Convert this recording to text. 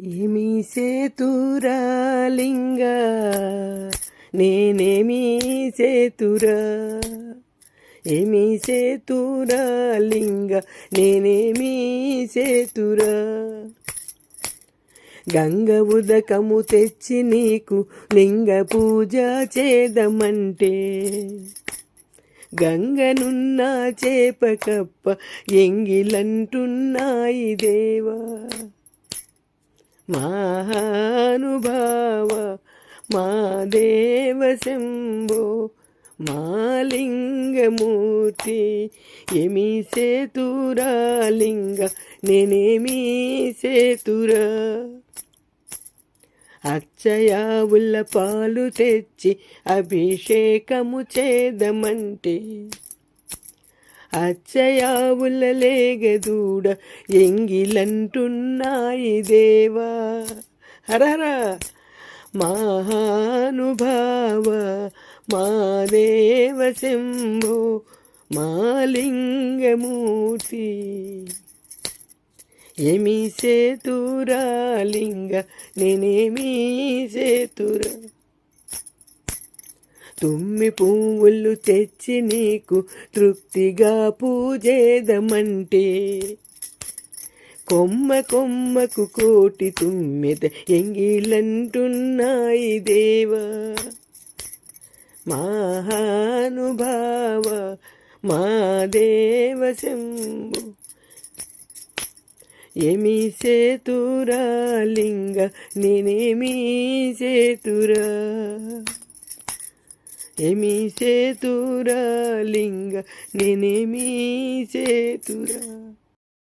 ఏమీ సేతురాలింగ నేనేమీ సేతురా ఏమీ సేతురాలింగ నేనేమీ సేతురా గంగ ఉదకము తెచ్చి నీకు లింగ పూజ చేదమంటే గంగనున్నా చేపకప్ప ఎంగిలంటున్నాయి దేవా. మహానుభావ మా దేవ శంభో మాలింగమూర్తి ఏమి సేతురా లింగ నేనేమి సేతురా అచ్చయావుల పాలు తెచ్చి అభిషేకము చేదమంటే అచ్చయావుల లేగదూడ ఎంగిలంటున్నాయి దేవా. హరహరా మహానుభావ మా దేవ శంభో మాలింగమూర్తి. ఏమి సేతురా లింగ నేనేమి సేతురా. తుమ్మి పువ్వులు తెచ్చి నీకు తృప్తిగా పూజేదమంటే కొమ్మ కొమ్మకు కోటి తుమ్మెద ఎంగిలంటున్నాయి దేవా. మహానుభావ మా దేవ శంభు ఏమి సేతురా లింగ నేనేమి సేతురా ఏమి సేతురా లింగ నేనేమి సేతురా